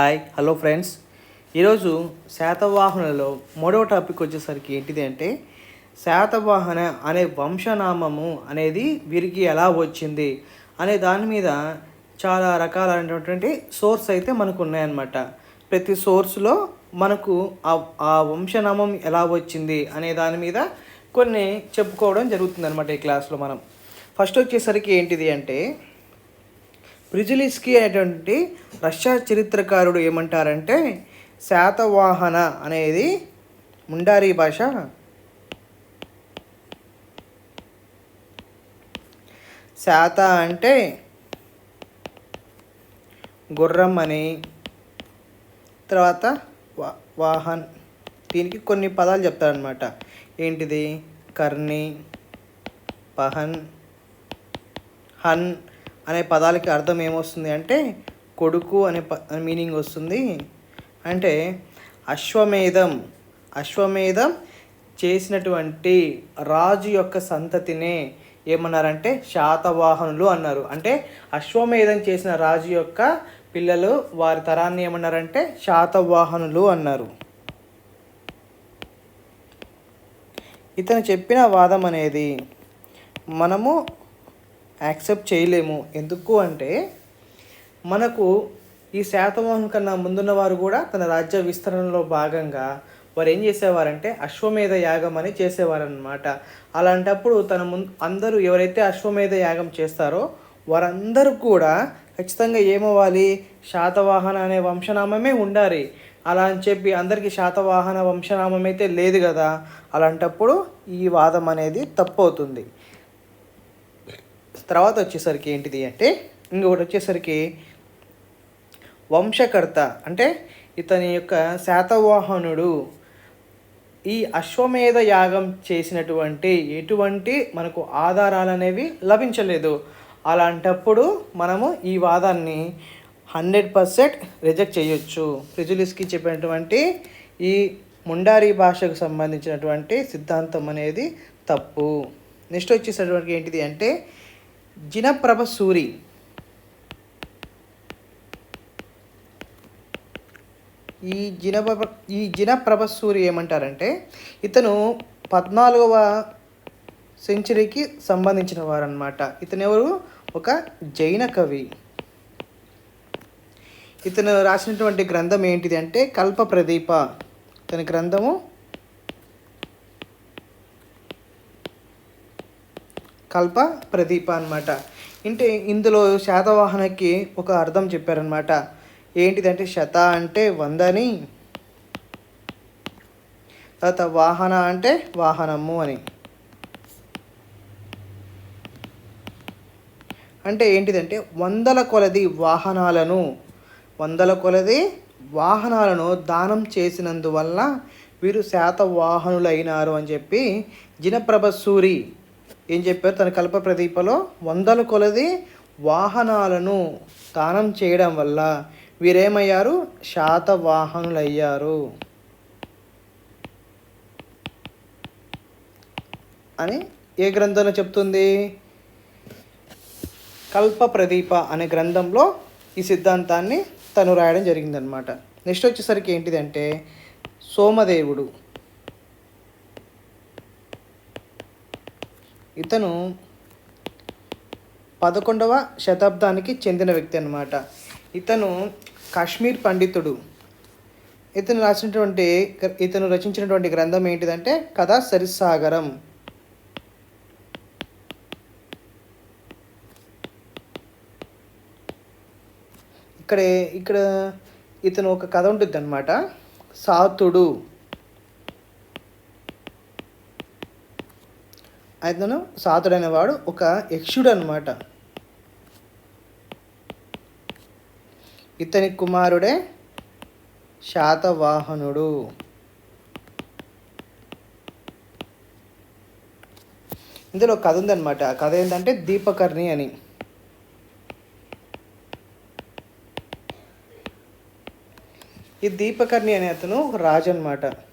Hi hello friends. ఈరోజు శాతవాహనలో మూడవ topic వచ్చేసరికి ఏంటిది అంటే శాతవాహన అనే వంశనామము అనేది వీరికి ఎలా వచ్చింది అనే దాని మీద చాలా రకాలైనటువంటి సోర్స్ అయితే మనకు ఉన్నాయన్నమాట ప్రతి సోర్స్లో మనకు ఆ ఆ వంశనామం ఎలా వచ్చింది అనే దాని మీద కొన్ని చెప్పుకోవడం జరుగుతుంది అనమాట ఈ క్లాస్లో మనం. ఫస్ట్ వచ్చేసరికి ఏంటిది అంటే ప్రిజిలిస్కీ అనేటువంటి రష్యా చరిత్రకారుడు ఏమంటారంటే శాతవాహన అనేది ముండారీ భాష. శాత అంటే గుర్రం అని తర్వాత వా వాహన్. దీనికి కొన్ని పదాలు చెప్తారనమాట ఏంటిది? కర్ణి పహన్ హన్ అనే పదాలకి అర్థం ఏమొస్తుంది అంటే కొడుకు అనే ప మీనింగ్ వస్తుంది. అంటే అశ్వమేధం అశ్వమేధం చేసినటువంటి రాజు యొక్క సంతతినే ఏమన్నారంటే శాతవాహనులు అన్నారు. అంటే అశ్వమేధం చేసిన రాజు యొక్క పిల్లలు వారి తరాన్ని ఏమన్నారంటే శాతవాహనులు అన్నారు. ఇతను చెప్పిన వాదం అనేది మనము యాక్సెప్ట్ చేయలేము. ఎందుకు అంటే మనకు ఈ శాతవాహనం కన్నా ముందున్న వారు కూడా తన రాజ్య విస్తరణలో భాగంగా వారు ఏం చేసేవారంటే అశ్వమేధ యాగం అని చేసేవారనమాట అలాంటప్పుడు తన ముందు అందరూ ఎవరైతే అశ్వమేధ యాగం చేస్తారో వారందరూ కూడా ఖచ్చితంగా ఏమవ్వాలి? శాతవాహన అనే వంశనామమే ఉండాలి. అలా అని చెప్పి అందరికీ శాతవాహన వంశనామం అయితే లేదు కదా. అలాంటప్పుడు ఈ వాదం అనేది తప్పు అవుతుంది. తర్వాత వచ్చేసరికి ఏంటిది అంటే ఇంకొకటి వచ్చేసరికి వంశకర్త. అంటే ఇతని యొక్క శాతవాహనుడు ఈ అశ్వమేధ యాగం చేసినటువంటి ఎటువంటి మనకు ఆధారాలు అనేవి లభించలేదు. అలాంటప్పుడు మనము ఈ వాదాన్ని హండ్రెడ్ పర్సెంట్ రిజెక్ట్ చేయొచ్చు. ప్రిజులిస్కి చెప్పినటువంటి ఈ ముండారీ భాషకు సంబంధించినటువంటి సిద్ధాంతం అనేది తప్పు. నెక్స్ట్ వచ్చేసినటువంటి ఏంటిది అంటే జినప్రభ సూరి ఈ జినప్రభ ఈ జినప్రభ సూరి ఏమంటారంటే ఇతను పద్నాలుగవ సెంచరీకి సంబంధించిన వారనమాట ఇతను ఎవరు ఒక జైన కవి. ఇతను రాసినటువంటి గ్రంథం ఏంటిది అంటే కల్ప ప్రదీప. ఇతని గ్రంథము కల్ప ప్రదీప అనమాట అంటే ఇందులో శాతవాహనకి ఒక అర్థం చెప్పారనమాట ఏంటిదంటే శత అంటే వందని తర్వాత వాహన అంటే వాహనము అని. అంటే ఏంటిదంటే వందల కొలది వాహనాలను వందల కొలది వాహనాలను దానం చేసినందువల్ల వీరు శాతవాహనులైనారు అని చెప్పి జినప్రభ సూరి ఏం చెప్పారు? తన కల్ప ప్రదీపలో వందల కొలది వాహనాలను దానం చేయడం వల్ల వీరేమయ్యారు? శాతవాహనులయ్యారు. అని ఏ గ్రంథంలో చెప్తుంది? కల్ప ప్రదీప అనే గ్రంథంలో ఈ సిద్ధాంతాన్ని తను రాయడం జరిగిందనమాట నెక్స్ట్ వచ్చేసరికి ఏంటిదంటే సోమదేవుడు. ఇతను పదకొండవ శతాబ్దానికి చెందిన వ్యక్తి అనమాట ఇతను కాశ్మీర్ పండితుడు. ఇతను రాసినటువంటి ఇతను రచించినటువంటి గ్రంథం ఏంటిదంటే కథా సరిసాగరం. ఇక్కడ ఇక్కడ ఇతను ఒక కథ ఉంటుంది అనమాట సాతుడు. అతను సాతుడు అనేవాడు ఒక యక్షుడు అనమాట ఇతని కుమారుడే శాతవాహనుడు. ఇందులో కథ ఉందన్నమాట. ఆ కథ ఏంటంటే దీపకర్ణి అని. ఈ దీపకర్ణి అనే అతను రాజు అనమాట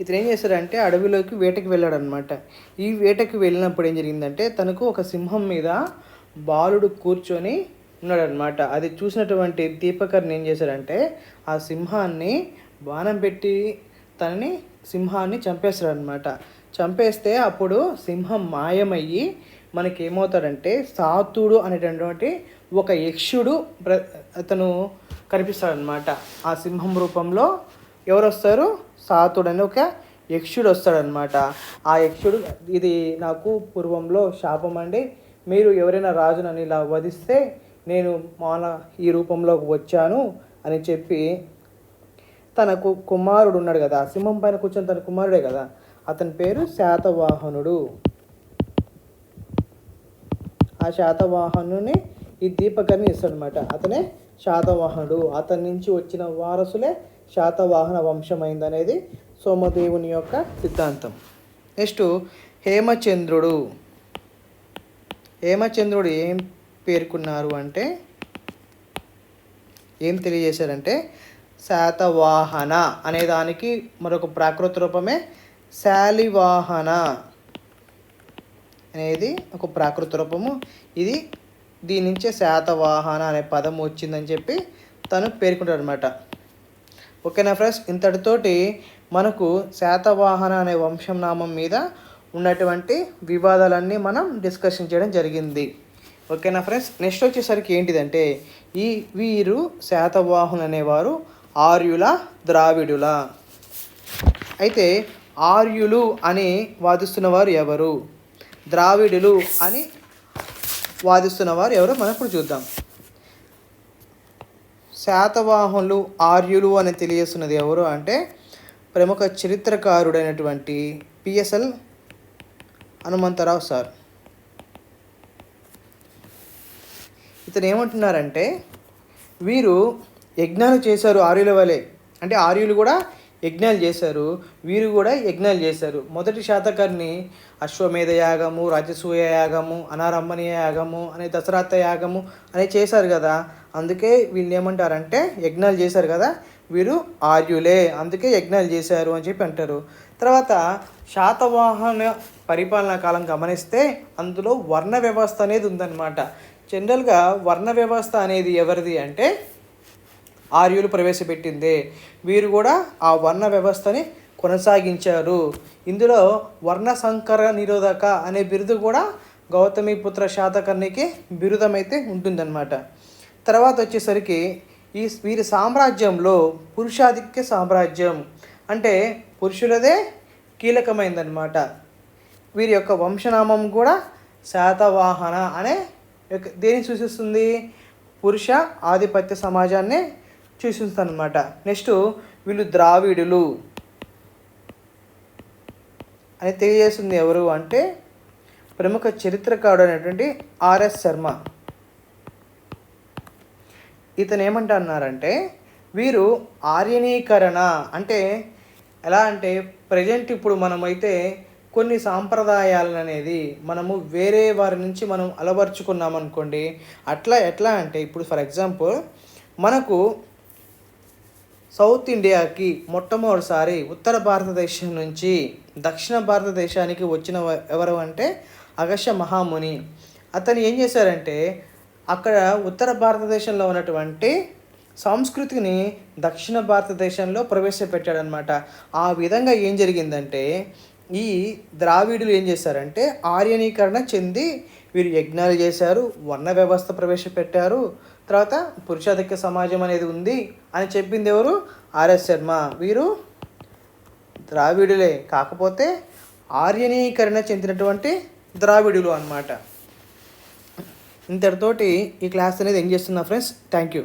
ఇతను ఏం చేశాడంటే అడవిలోకి వేటకి వెళ్ళాడు అనమాట ఈ వేటకి వెళ్ళినప్పుడు ఏం జరిగిందంటే తనకు ఒక సింహం మీద బాలుడు కూర్చొని ఉన్నాడనమాట అది చూసినటువంటి దీపకర్ని ఏం చేశాడంటే ఆ సింహాన్ని బాణం పెట్టి తనని సింహాన్ని చంపేస్తాడనమాట చంపేస్తే అప్పుడు సింహం మాయమయ్యి మనకి ఏమవుతాడంటే సాతుడు అనేటటువంటి ఒక యక్షుడు ప్ర అతను కనిపిస్తాడనమాట ఆ సింహం రూపంలో ఎవరు వస్తారు? సాతుడు అని ఒక యక్షుడు వస్తాడనమాట ఆ యక్షుడు ఇది నాకు పూర్వంలో శాపం అండి. మీరు ఎవరైనా రాజునని ఇలా వధిస్తే నేను మాన ఈ రూపంలోకి వచ్చాను అని చెప్పి తనకు కుమారుడు ఉన్నాడు కదా. సింహం పైన కూర్చొని తన కుమారుడే కదా. అతని పేరు శాతవాహనుడు. ఆ శాతవాహనుని ఈ దీపకర్ని ఇస్తాడనమాట అతనే శాతవాహనుడు. అతని నుంచి వచ్చిన వారసులే శాతవాహన వంశమైందనేది సోమదేవుని యొక్క సిద్ధాంతం. నెక్స్ట్ హేమచంద్రుడు. హేమచంద్రుడు ఏం పేర్కొన్నారు అంటే ఏం తెలియజేశారంటే శాతవాహన అనే దానికి మరొక ప్రాకృత రూపమే శాలివాహన అనేది ఒక ప్రాకృత రూపము. ఇది దీని నుంచే శాతవాహన అనే పదం వచ్చిందని చెప్పి తను పేర్కొంటాడు అనమాట ఓకేనా ఫ్రెండ్స్? ఇంతటితోటి మనకు శాతవాహన అనే వంశం నామం మీద ఉన్నటువంటి వివాదాలన్నీ మనం డిస్కషన్ చేయడం జరిగింది. ఓకేనా ఫ్రెండ్స్? నెక్స్ట్ వచ్చేసరికి ఏంటిదంటే ఈ వీరు శాతవాహన్ అనేవారు ఆర్యుల ద్రావిడుల. అయితే ఆర్యులు అని వాదిస్తున్నవారు ఎవరు? ద్రావిడులు అని వాదిస్తున్నవారు ఎవరు మనం ఇప్పుడు చూద్దాం. శాతవాహనులు ఆర్యులు అని తెలియజేస్తున్నది ఎవరు అంటే ప్రముఖ చరిత్రకారుడైనటువంటి పిఎస్ఎల్ హనుమంతరావు సార్. ఇతను ఏమంటున్నారంటే వీరు యజ్ఞాలు చేశారు ఆర్యుల వలె. అంటే ఆర్యులు కూడా యజ్ఞాలు చేశారు వీరు కూడా యజ్ఞాలు చేశారు. మొదటి శాతకర్ణి అశ్వమేధ యాగము రాజసూయ యాగము అనారంభనీయ యాగము అనే దసరాత యాగము అనే చేశారు కదా. అందుకే వీళ్ళు ఏమంటారంటే యజ్ఞాలు చేశారు కదా వీరు ఆర్యులే అందుకే యజ్ఞాలు చేశారు అని చెప్పి అంటారు. తర్వాత శాతవాహన పరిపాలనా కాలం గమనిస్తే అందులో వర్ణ వ్యవస్థ అనేది ఉందన్నమాట. జనరల్గా వర్ణ వ్యవస్థ అనేది ఎవరిది అంటే ఆర్యులు ప్రవేశపెట్టిందే. వీరు కూడా ఆ వర్ణ వ్యవస్థని కొనసాగించారు. ఇందులో వర్ణ సంకర నిరోధక అనే బిరుదు కూడా గౌతమిపుత్ర శాతకర్ణికి బిరుదమైతే ఉంటుందన్నమాట. తర్వాత వచ్చేసరికి ఈ వీరి సామ్రాజ్యంలో పురుషాధిక్య సామ్రాజ్యం. అంటే పురుషులదే కీలకమైందనమాట వీరి యొక్క వంశనామం కూడా శాతవాహన అనే దేని సూచిస్తుంది? పురుష ఆధిపత్య సమాజాన్ని సూచిస్తుంది అనమాట నెక్స్ట్ వీళ్ళు ద్రావిడులు. అని తెలియజేస్తుంది ఎవరు అంటే ప్రముఖ చరిత్రకారుడు అనేటువంటి ఆర్ఎస్ శర్మ. ఇతను ఏమంటున్నారంటే వీరు ఆర్యనీకరణ అంటే ఎలా అంటే ప్రజెంట్ ఇప్పుడు మనమైతే కొన్ని సాంప్రదాయాలను అనేది మనము వేరే వారి నుంచి మనం అలవర్చుకున్నాం అనుకోండి అట్లా ఎట్లా అంటే ఇప్పుడు ఫర్ ఎగ్జాంపుల్ మనకు సౌత్ ఇండియాకి మొట్టమొదటిసారి ఉత్తర భారతదేశం నుంచి దక్షిణ భారతదేశానికి వచ్చిన ఎవరు అంటే అగస్య మహాముని. అతను ఏం చేశారంటే అక్కడ ఉత్తర భారతదేశంలో ఉన్నటువంటి సంస్కృతిని దక్షిణ భారతదేశంలో ప్రవేశపెట్టాడనమాట ఆ విధంగా ఏం జరిగిందంటే ఈ ద్రావిడులు ఏం చేశారంటే ఆర్యనీకరణ చెంది వీరు యజ్ఞాలు చేశారు వర్ణ వ్యవస్థ ప్రవేశపెట్టారు తర్వాత పురుషాధిక్య సమాజం అనేది ఉంది అని చెప్పింది ఎవరు? ఆర్ఎస్ శర్మ. వీరు ద్రావిడులే. కాకపోతే ఆర్యనీకరణ చెందినటువంటి ద్రావిడులు అన్నమాట. ఇంతటితోటి ఈ క్లాస్ అనేది ఏం చేస్తున్నా ఫ్రెండ్స్. Thank you.